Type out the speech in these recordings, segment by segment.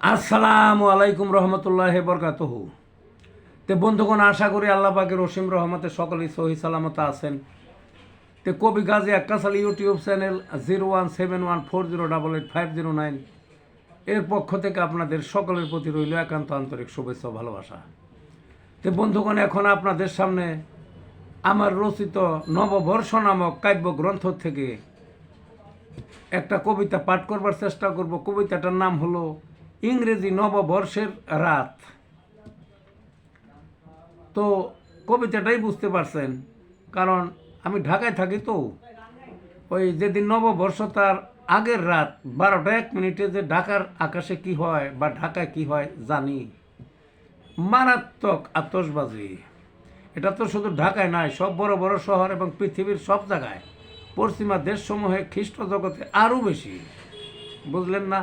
আসসালামু আলাইকুম রহমতুল্লাহ বরকাতহ। তে বন্ধুগণ, আশা করি আল্লাহ পাকের রসিম রহমতে সকলেই সহি সালামত আছেন। তে কবি Gazi Akkasal YouTube channel zero one seven one four zero double eight five zero nine এর পক্ষ থেকে আপনাদের সকলের প্রতি রইল একান্ত আন্তরিক শুভেচ্ছা ভালোবাসা। তে বন্ধুগণ, এখন আপনাদের সামনে আমার রচিত নববর্ষ নামক কাব্য গ্রন্থ থেকে একটা কবিতা পাঠ করবার চেষ্টা করব। কবিতাটার নাম হলো ইংরেজি নববর্ষের রাত। তো কবিতাটাই বুঝতে পারছেন, কারণ আমি ঢাকায় থাকি তো। ওই যেদিন নববর্ষ, তার আগের রাত বারোটা এক মিনিটে যে ঢাকার আকাশে কি হয় বা ঢাকায় কি হয় জানি। মারাত্মক আতসবাজি এটা তো শুধু ঢাকায় নয়, সব বড় বড় শহর এবং পৃথিবীর সব জায়গায়। পশ্চিমা দেশসমূহে খ্রিস্ট জগতে আরও বেশি। বুঝলেন না?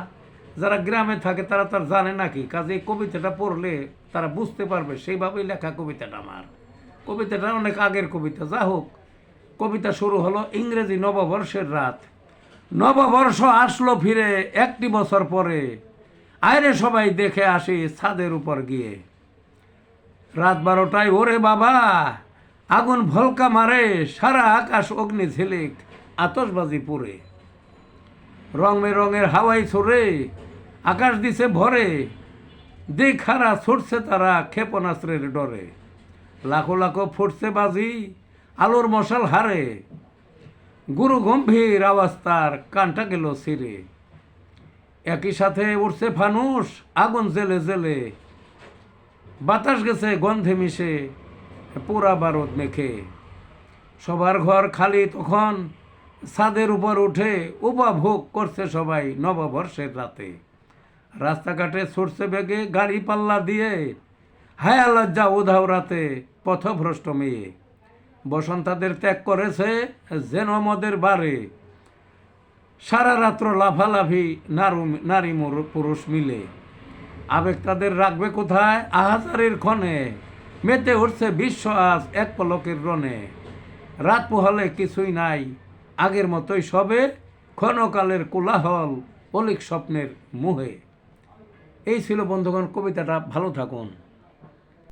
যারা গ্রামে থাকে, তারা তার জানে নাকি কাজে এই কবিতাটা পড়লে তারা বুঝতে পারবে, সেইভাবেই লেখা কবিতাটা আমার। কবিতাটা অনেক আগের কবিতা। যা হোক, কবিতা শুরু হলো ইংরেজি নববর্ষের রাত। নববর্ষ আসলো ফিরে একটি বছর পরে। আয়রে সবাই দেখে আসি ছাদের উপর গিয়ে। রাত বারোটায়, ওরে বাবা, আগুন ভলকা মারে, সারা আকাশ অগ্নি ঝিলিক আতসবাজি পুরে রং রঙের হাওয়াই ছড়ে আকাশ দিছে ভরে, দেখারা ছুটছে তারা ক্ষেপণাস্ত্রের ডরে। লাখো লাখো ফুটছে বাজি, আলোর মশাল হারে। গুরু গম্ভীর আওয়াজ তার কানটা গেল সিরে একই সাথে উঠছে ফানুস আগুন জেলে জেলে। বাতাস গেছে, গন্ধে মিশে পোড়া বারদ মেখে। সবার ঘর খালি তখন, ছাদের উপর উঠে, উপভোগ করছে সবাই নববর্ষের রাতে। রাস্তাঘাটে ছুটছে বেগে গাড়ি পাল্লা দিয়ে, হায়া লজ্জা উধাও রাতে পথভ্রষ্ট মেয়ে বসন্তাদের ত্যাগ করেছে যেন মদের বারে। সারা রাত্র লাফালাফি নারু, নারী পুরুষ মিলে। আবেগ তাদের রাখবে কোথায়? আহাজারের ক্ষণে। মেতে উঠছে বিশ্ব আজ এক পলকের রনে রাত পোহালে কিছুই নাই, আগের মতোই সবে। ক্ষণকালের কোলাহল অলিক স্বপ্নের মুহে। এই ছিল বন্ধুগণ কবিতাটা ভালো থাকুন।